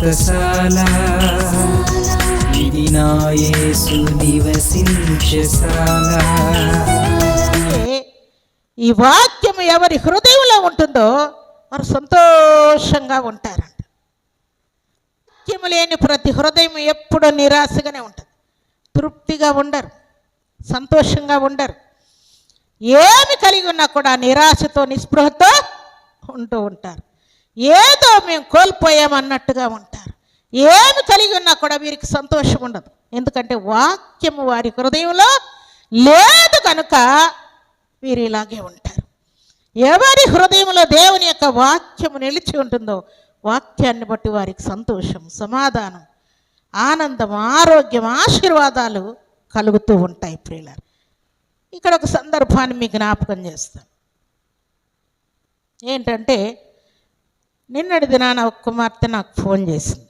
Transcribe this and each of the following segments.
వ్రతశాల ఇది నా నివసించశాల ఈ వాక్యం ఎవరి హృదయంలో ఉంటుందో వారు సంతోషంగా ఉంటారంట. వాక్యం లేని ప్రతి హృదయం ఎప్పుడూ నిరాశగానే ఉంటుంది. తృప్తిగా ఉండరు సంతోషంగా ఉండరు. ఏమి కలిగి ఉన్నా కూడా నిరాశతో నిస్పృహతో ఉంటూ ఉంటారు. ఏదో మేము కోల్పోయామన్నట్టుగా ఉంటారు. ఏమి కలిగి ఉన్నా కూడా వీరికి సంతోషం ఉండదు. ఎందుకంటే వాక్యము వారి హృదయంలో లేదు కనుక వీరు ఇలాగే ఉంటారు. ఎవరి హృదయంలో దేవుని యొక్క వాక్యము నిలిచి ఉంటుందో వాక్యాన్ని బట్టి వారికి సంతోషం సమాధానం ఆనందం ఆరోగ్యం ఆశీర్వాదాలు కలుగుతూ ఉంటాయి ప్రియులారు. ఇక్కడ ఒక సందర్భాన్ని మీ జ్ఞాపకం చేస్తాను. ఏంటంటే నిన్నటి దినాన ఒక కుమార్తె నాకు ఫోన్ చేసింది.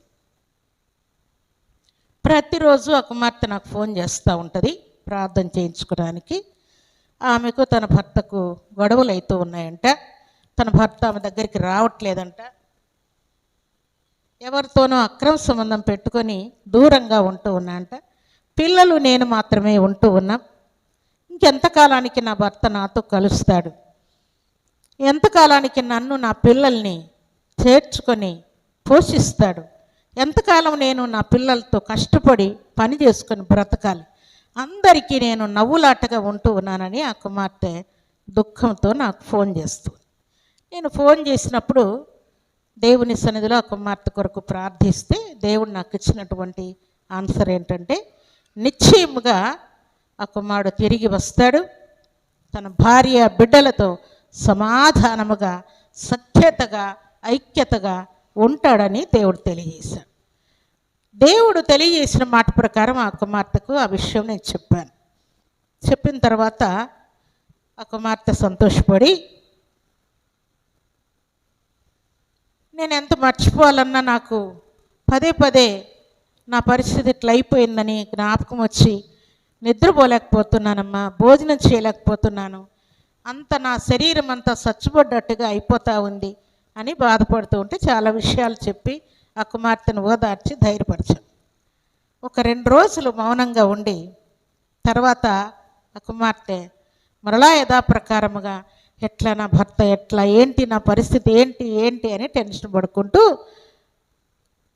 ప్రతిరోజు ఆ కుమార్తె నాకు ఫోన్ చేస్తూ ఉంటుంది ప్రార్థన చేయించుకోవడానికి. ఆమెకు తన భర్తకు గొడవలు అవుతూ ఉన్నాయంట. తన భర్త ఆమె దగ్గరికి రావట్లేదంట. ఎవరితోనో అక్రమ సంబంధం పెట్టుకొని దూరంగా ఉంటూ ఉన్నాయంట. పిల్లలు నేను మాత్రమే ఉంటూ ఉన్నాం. ఇంకెంతకాలానికి నా భర్త నాతో కలుస్తాడు? ఎంతకాలానికి నన్ను నా పిల్లల్ని చేర్చుకొని పోషిస్తాడు. ఎంతకాలం నేను నా పిల్లలతో కష్టపడి పని చేసుకొని బ్రతకాలి? అందరికీ నేను నవ్వులాటగా ఉంటూ ఉన్నానని ఆ కుమార్తె దుఃఖంతో నాకు ఫోన్ చేస్తుంది. నేను ఫోన్ చేసినప్పుడు దేవుని సన్నిధిలో ఆ కుమార్తె కొరకు ప్రార్థిస్తే దేవుడు నాకు ఇచ్చినటువంటి ఆన్సర్ ఏంటంటే నిశ్చయముగా ఆ కుమారుడు తిరిగి వస్తాడు. తన భార్య బిడ్డలతో సమాధానముగా సఖ్యతగా ఐక్యతగా ఉంటాడని దేవుడు తెలియజేశాడు. దేవుడు తెలియజేసిన మాట ప్రకారం ఆ కుమార్తెకు ఆ విషయం నేను చెప్పాను. చెప్పిన తర్వాత ఆ కుమార్తె సంతోషపడి నేను ఎంత మర్చిపోవాలన్నా నాకు పదే పదే నా పరిస్థితి ఇట్లా అయిపోయిందని జ్ఞాపకం వచ్చి నిద్రపోలేకపోతున్నానమ్మా భోజనం చేయలేకపోతున్నాను. అంత నా శరీరం అంతా సచ్చిపడ్డట్టుగా అయిపోతూ ఉంది. అని బాధపడుతూ ఉంటే చాలా విషయాలు చెప్పి ఆ కుమార్తెను ఓదార్చి ధైర్యపరిచాను ఒక రెండు రోజులు మౌనంగా ఉండి తర్వాత ఆ కుమార్తె మరలా యథాప్రకారముగా ఎట్లా నా భర్త ఎట్లా ఏంటి నా పరిస్థితి ఏంటి ఏంటి అని టెన్షన్ పడుకుంటూ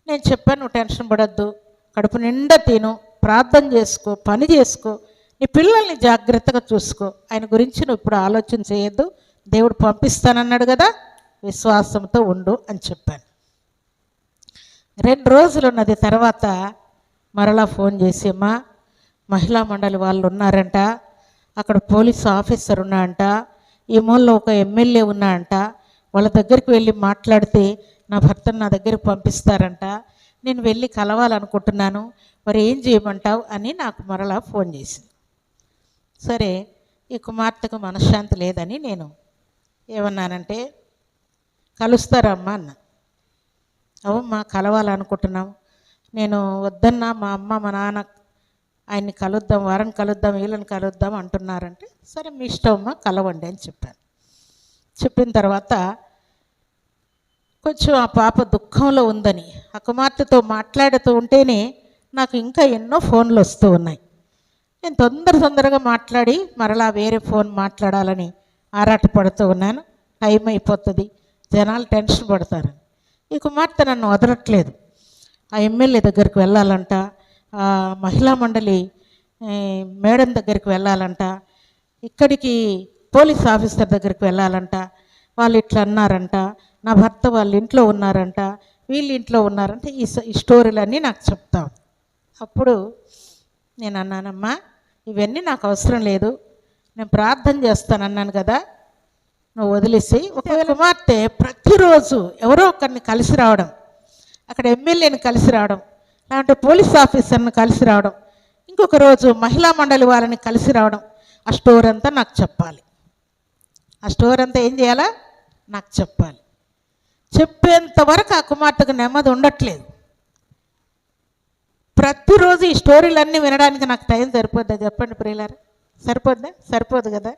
నేను చెప్పాను నువ్వు టెన్షన్ పడద్దు కడుపు నిండా తిను ప్రార్థన చేసుకో పని చేసుకో నీ పిల్లల్ని జాగ్రత్తగా చూసుకో ఆయన గురించి నువ్వు ఇప్పుడు ఆలోచన చేయొద్దు దేవుడు పంపిస్తానన్నాడు కదా విశ్వాసంతో ఉండు అని చెప్పాను. రెండు రోజులు ఉన్నది తర్వాత మరలా ఫోన్ చేసి అమ్మా మహిళా మండలి వాళ్ళు ఉన్నారంట అక్కడ పోలీస్ ఆఫీసర్ ఉన్నాడంట ఈ మూలలో ఒక ఎమ్మెల్యే ఉన్నాడంట వాళ్ళ దగ్గరికి వెళ్ళి మాట్లాడితే నా భర్తను నా దగ్గరికి పంపిస్తారంట నేను వెళ్ళి కలవాలనుకుంటున్నాను మరి ఏం చేయమంటావు? అని నాకు మరలా ఫోన్ చేసింది. సరే ఈ కుమార్తెకు మనశ్శాంతి లేదని నేను ఏమన్నానంటే కలుస్తారమ్మా అన్న. అవుమ్మా కలవాలనుకుంటున్నాం. నేను వద్దన్నా మా అమ్మ మా నాన్న ఆయన్ని కలుద్దాం వారిని కలుద్దాం వీళ్ళని కలుద్దాం అంటున్నారంటే సరే మీ ఇష్టం కలవండి అని చెప్పాను. చెప్పిన తర్వాత కొంచెం ఆ పాప దుఃఖంలో ఉందని ఆ కుమార్తెతో మాట్లాడుతూ ఉంటేనే నాకు ఇంకా ఎన్నో ఫోన్లు వస్తూ ఉన్నాయి. నేను తొందర తొందరగా మాట్లాడి మరలా వేరే ఫోన్ మాట్లాడాలని ఆరాటపడుతూ ఉన్నాను. టైం అయిపోతుంది. జనాలు టెన్షన్ పడతారు ఈ కుమార్తె నన్ను వదలట్లేదు. ఆ ఎమ్మెల్యే దగ్గరికి వెళ్ళాలంట ఆ మహిళా మండలి మేడం దగ్గరికి వెళ్ళాలంట ఇక్కడికి పోలీస్ ఆఫీసర్ దగ్గరికి వెళ్ళాలంట వాళ్ళు ఇట్లా అన్నారంట నా భర్త వాళ్ళ ఇంట్లో ఉన్నారంట వీళ్ళ ఇంట్లో ఉన్నారంట ఈ ఈ స్టోరీలన్నీ నాకు చెప్తాం అప్పుడు నేను అన్నానమ్మా ఇవన్నీ నాకు అవసరం లేదు నేను ప్రార్థన చేస్తాను అన్నాను కదా నువ్వు వదిలేసి ఒకవేళ కుమార్తె ప్రతిరోజు ఎవరో ఒకరిని కలిసి రావడం అక్కడ ఎమ్మెల్యేని కలిసి రావడం లేదంటే పోలీస్ ఆఫీసర్ని కలిసి రావడం ఇంకొక రోజు మహిళా మండలి వాళ్ళని కలిసి రావడం ఆ స్టోర్ అంతా నాకు చెప్పాలి. ఆ స్టోర్ అంతా ఏం చేయాలా? నాకు చెప్పాలి. చెప్పేంత వరకు ఆ కుమార్తెకు నెమ్మది ఉండట్లేదు. ప్రతిరోజు ఈ స్టోరీలన్నీ వినడానికి నాకు టైం సరిపోద్దా? చెప్పండి ప్రియులారా. సరిపోద్దా? సరిపోదు కదా?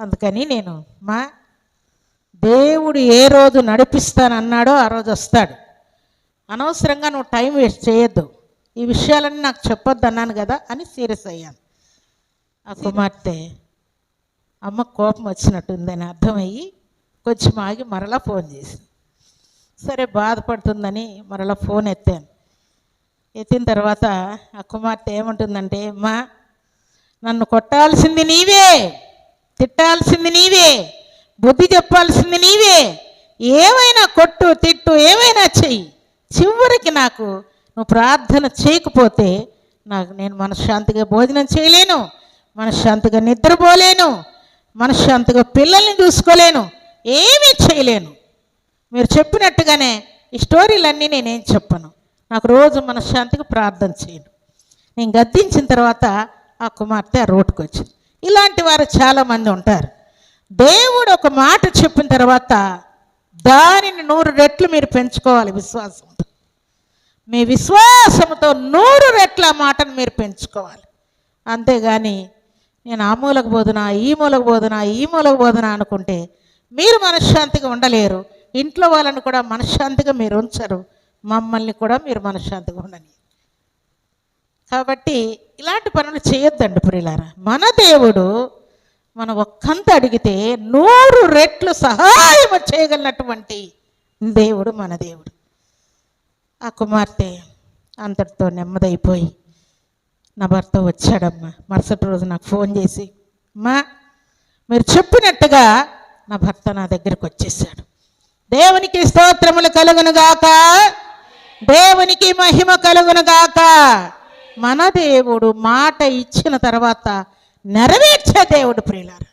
అందుకని నేను మా దేవుడు ఏ రోజు నడిపిస్తానన్నాడో ఆ రోజు వస్తాడు. అనవసరంగా నువ్వు టైం వేస్ట్ చేయొద్దు. ఈ విషయాలన్నీ నాకు చెప్పొద్దు అన్నాను కదా అని సీరియస్ అయ్యాను. ఆ కుమార్తె అమ్మ కోపం వచ్చినట్టుందని అర్థమయ్యి కొంచెం ఆగి మరలా ఫోన్ చేసింది. సరే బాధపడుతుందని మరలా ఫోన్ ఎత్తాను. ఎత్తిన తర్వాత ఆ కుమార్తె ఏమంటుందంటే అమ్మా నన్ను కొట్టాల్సింది నీవే తిట్టాల్సింది నీవే బుద్ధి చెప్పాల్సింది నీవే. ఏమైనా కొట్టు తిట్టు ఏమైనా చెయ్యి. చివరికి నాకు నువ్వు ప్రార్థన చేయకపోతే నాకు నేను మనశ్శాంతిగా భోజనం చేయలేను. మనశ్శాంతిగా నిద్రపోలేను. మనశ్శాంతిగా పిల్లల్ని చూసుకోలేను. ఏమీ చేయలేను. మీరు చెప్పినట్టుగానే ఈ స్టోరీలన్నీ నేనేం చెప్పను. నాకు రోజు మనశ్శాంతిగా ప్రార్థన చేయను. నేను గద్దించిన తర్వాత ఆ కుమార్తె ఆ రోడ్కి వచ్చింది ఇలాంటి వారు చాలామంది ఉంటారు. దేవుడు ఒక మాట చెప్పిన తర్వాత దానిని నూరు రెట్లు మీరు పెంచుకోవాలి విశ్వాసంతో. మీ విశ్వాసంతో నూరు రెట్ల ఆ మాటను మీరు పెంచుకోవాలి. అంతేగాని నేను ఆ మూలకు బోధన ఈ మూలకు బోధన ఈ మూలకు బోధన అనుకుంటే మీరు మనశ్శాంతిగా ఉండలేరు. ఇంట్లో వాళ్ళని కూడా మనశ్శాంతిగా మీరు ఉంచరు. మమ్మల్ని కూడా మీరు మనశ్శాంతిగా ఉండని కాబట్టి ఇలాంటి పనులు చేయొద్దండి ప్రియులారా. మన దేవుడు మనం ఒక్కంత అడిగితే నూరు రెట్లు సహాయం చేయగలిగినటువంటి దేవుడు మన దేవుడు. ఆ కుమార్తె అంతటితో నెమ్మదైపోయి నా భర్త వచ్చాడమ్మా. మరుసటి రోజు నాకు ఫోన్ చేసి అమ్మా మీరు చెప్పినట్టుగా నా భర్త నా దగ్గరికి వచ్చేసాడు. దేవునికి స్తోత్రములు కలుగునుగాక. దేవునికి మహిమ కలుగునుగాక. మన దేవుడు మాట ఇచ్చిన తర్వాత నెరవేర్చే దేవుడు ప్రియులారా.